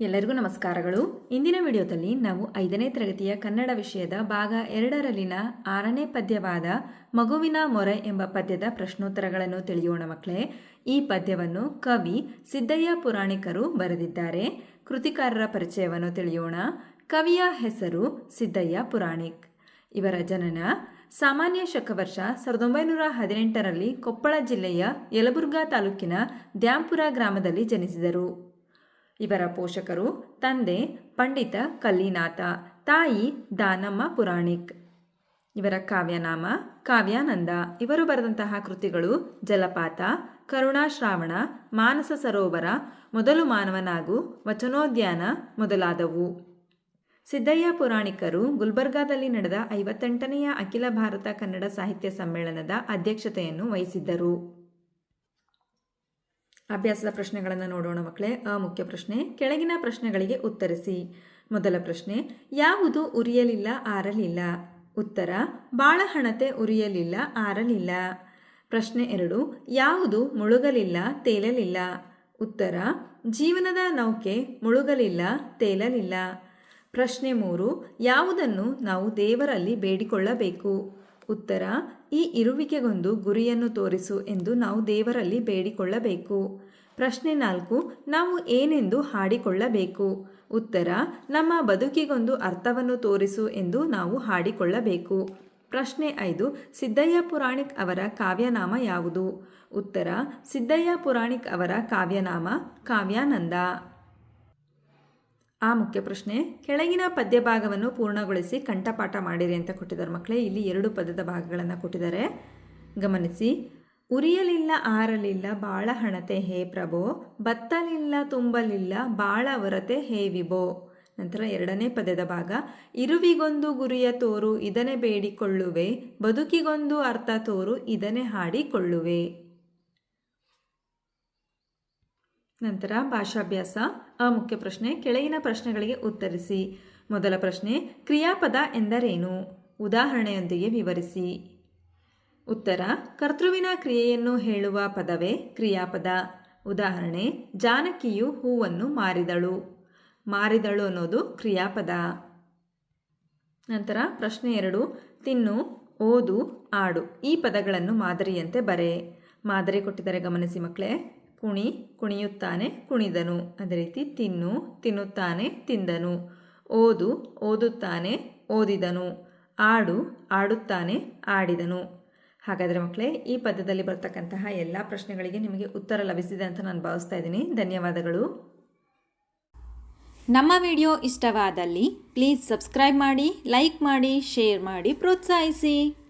ಎಲ್ಲರಿಗೂ ನಮಸ್ಕಾರಗಳು. ಇಂದಿನ ವಿಡಿಯೋದಲ್ಲಿ ನಾವು ಐದನೇ ತರಗತಿಯ ಕನ್ನಡ ವಿಷಯದ ಭಾಗ ಎರಡರಲ್ಲಿನ ಆರನೇ ಪದ್ಯವಾದ ಮಗುವಿನ ಮೊರೆ ಎಂಬ ಪದ್ಯದ ಪ್ರಶ್ನೋತ್ತರಗಳನ್ನು ತಿಳಿಯೋಣ ಮಕ್ಕಳೇ. ಈ ಪದ್ಯವನ್ನು ಕವಿ ಸಿದ್ದಯ್ಯ ಪುರಾಣಿಕರು ಬರೆದಿದ್ದಾರೆ. ಕೃತಿಕಾರರ ಪರಿಚಯವನ್ನು ತಿಳಿಯೋಣ. ಕವಿಯ ಹೆಸರು ಸಿದ್ದಯ್ಯ ಪುರಾಣಿಕ್. ಇವರ ಜನನ ಸಾಮಾನ್ಯ ಶಕವರ್ಷ ಸಾವಿರದ ಒಂಬೈನೂರ ಹದಿನೆಂಟರಲ್ಲಿ ಕೊಪ್ಪಳ ಜಿಲ್ಲೆಯ ಯಲಬುರ್ಗಾ ತಾಲೂಕಿನ ದ್ಯಾಂಪುರ ಗ್ರಾಮದಲ್ಲಿ ಜನಿಸಿದರು. ಇವರ ಪೋಷಕರು ತಂದೆ, ಪಂಡಿತ ಕಲ್ಲಿನಾಥ, ತಾಯಿ ದಾನಮ್ಮ ಪುರಾಣಿಕ್. ಇವರ ಕಾವ್ಯನಾಮ ಕಾವ್ಯಾನಂದ. ಇವರು ಬರೆದಂತಹ ಕೃತಿಗಳು ಜಲಪಾತ ಕರುಣಾಶ್ರಾವಣ ಮಾನಸ ಸರೋವರ, ಮೊದಲು ಮಾನವನಾಗು, ವಚನೋದ್ಯಾನ ಮೊದಲಾದವು. ಸಿದ್ದಯ್ಯ ಪುರಾಣಿಕರು ಗುಲ್ಬರ್ಗಾದಲ್ಲಿ ನಡೆದ ಐವತ್ತೆಂಟನೆಯ ಅಖಿಲ ಭಾರತ ಕನ್ನಡ ಸಾಹಿತ್ಯ ಸಮ್ಮೇಳನದ ಅಧ್ಯಕ್ಷತೆಯನ್ನು ವಹಿಸಿದ್ದರು. ಅಭ್ಯಾಸದ ಪ್ರಶ್ನೆಗಳನ್ನು ನೋಡೋಣ ಮಕ್ಕಳೇ ಆ ಮುಖ್ಯ ಪ್ರಶ್ನೆ, ಕೆಳಗಿನ ಪ್ರಶ್ನೆಗಳಿಗೆ ಉತ್ತರಿಸಿ. ಮೊದಲ ಪ್ರಶ್ನೆ, ಯಾವುದು ಉರಿಯಲಿಲ್ಲ, ಆರಲಿಲ್ಲ? ಉತ್ತರ, ಬಾಳ ಹಣತೆ ಉರಿಯಲಿಲ್ಲ, ಆರಲಿಲ್ಲ. ಪ್ರಶ್ನೆ ಎರಡು, ಯಾವುದು ಮುಳುಗಲಿಲ್ಲ, ತೇಲಲಿಲ್ಲ? ಉತ್ತರ, ಜೀವನದ ನೌಕೆ ಮುಳುಗಲಿಲ್ಲ, ತೇಲಲಿಲ್ಲ. ಪ್ರಶ್ನೆ ಮೂರು, ಯಾವುದನ್ನು ನಾವು ದೇವರಲ್ಲಿ ಬೇಡಿಕೊಳ್ಳಬೇಕು? ಉತ್ತರ, ಈ ಇರುವಿಕೆಗೊಂದು ಗುರಿಯನ್ನು ತೋರಿಸು ಎಂದು ನಾವು ದೇವರಲ್ಲಿ ಬೇಡಿಕೊಳ್ಳಬೇಕು. ಪ್ರಶ್ನೆ ನಾಲ್ಕು, ನಾವು ಏನೆಂದು ಹಾಡಿಕೊಳ್ಳಬೇಕು? ಉತ್ತರ, ನಮ್ಮ ಬದುಕಿಗೊಂದು ಅರ್ಥವನ್ನು ತೋರಿಸು ಎಂದು ನಾವು ಹಾಡಿಕೊಳ್ಳಬೇಕು. ಪ್ರಶ್ನೆ ಐದು, ಸಿದ್ದಯ್ಯ ಪುರಾಣಿಕ್ ಅವರ ಕಾವ್ಯನಾಮ ಯಾವುದು? ಉತ್ತರ, ಸಿದ್ದಯ್ಯ ಪುರಾಣಿಕ್ ಅವರ ಕಾವ್ಯನಾಮ ಕಾವ್ಯಾನಂದ. ಆ ಮುಖ್ಯ ಪ್ರಶ್ನೆ, ಕೆಳಗಿನ ಪದ್ಯ ಭಾಗವನ್ನು ಪೂರ್ಣಗೊಳಿಸಿ ಕಂಠಪಾಠ ಮಾಡಿರಿ ಅಂತ ಕೊಟ್ಟಿದ್ದಾರೆ ಮಕ್ಕಳೇ. ಇಲ್ಲಿ ಎರಡು ಪದದ ಭಾಗಗಳನ್ನು ಕೊಟ್ಟಿದ್ದಾರೆ. ಗಮನಿಸಿ. ಉರಿಯಲಿಲ್ಲ, ಆರಲಿಲ್ಲ, ಬಾಳ ಹಣತೆ, ಹೇ ಪ್ರಭೋ. ಬತ್ತಲಿಲ್ಲ, ತುಂಬಲಿಲ್ಲ, ಬಾಳ ಹೊರತೆ ಹೇ ವಿಭೋ. ನಂತರ ಎರಡನೇ ಪದದ ಭಾಗ. ಇರುವಿಗೊಂದು ಗುರಿಯ ತೋರು, ಇದನೆ ಬೇಡಿಕೊಳ್ಳುವೆ. ಬದುಕಿಗೊಂದು ಅರ್ಥ ತೋರು, ಇದನೆ ಹಾಡಿಕೊಳ್ಳುವೆ. ನಂತರ ಭಾಷಾಭ್ಯಾಸ ಅ ಮುಖ್ಯ ಪ್ರಶ್ನೆ, ಕೆಳಗಿನ ಪ್ರಶ್ನೆಗಳಿಗೆ ಉತ್ತರಿಸಿ. ಮೊದಲ ಪ್ರಶ್ನೆ, ಕ್ರಿಯಾಪದ ಎಂದರೇನು? ಉದಾಹರಣೆಯೊಂದಿಗೆ ವಿವರಿಸಿ. ಉತ್ತರ, ಕರ್ತೃವಿನ ಕ್ರಿಯೆಯನ್ನು ಹೇಳುವ ಪದವೇ ಕ್ರಿಯಾಪದ. ಉದಾಹರಣೆ, ಜಾನಕಿಯು ಹೂವನ್ನು ಮಾರಿದಳು. ಮಾರಿದಳು ಅನ್ನೋದು ಕ್ರಿಯಾಪದ. ನಂತರ ಪ್ರಶ್ನೆ ಎರಡು, ತಿನ್ನು, ಓದು, ಆಡು ಈ ಪದಗಳನ್ನು ಮಾದರಿಯಂತೆ ಬರೆ. ಮಾದರಿ ಕೊಟ್ಟಿದ್ದಾರೆ ಗಮನಿಸಿ ಮಕ್ಕಳೇ. ಕುಣಿ, ಕುಣಿಯುತ್ತಾನೆ, ಕುಣಿದನು. ಅದೇ ರೀತಿ ತಿನ್ನು, ತಿನ್ನುತ್ತಾನೆ, ತಿಂದನು. ಓದು, ಓದುತ್ತಾನೆ, ಓದಿದನು. ಆಡು, ಆಡುತ್ತಾನೆ, ಆಡಿದನು. ಹಾಗಾದರೆ ಮಕ್ಕಳೇ, ಈ ಪದ್ಯದಲ್ಲಿ ಬರ್ತಕ್ಕಂತಹ ಎಲ್ಲ ಪ್ರಶ್ನೆಗಳಿಗೆ ನಿಮಗೆ ಉತ್ತರ ಲಭಿಸಿದೆ ಅಂತ ನಾನು ಭಾವಿಸ್ತಾ ಇದ್ದೀನಿ. ಧನ್ಯವಾದಗಳು. ನಮ್ಮ ವಿಡಿಯೋ ಇಷ್ಟವಾದಲ್ಲಿ, ಪ್ಲೀಸ್ ಸಬ್ಸ್ಕ್ರೈಬ್ ಮಾಡಿ, ಲೈಕ್ ಮಾಡಿ, ಶೇರ್ ಮಾಡಿ, ಪ್ರೋತ್ಸಾಹಿಸಿ.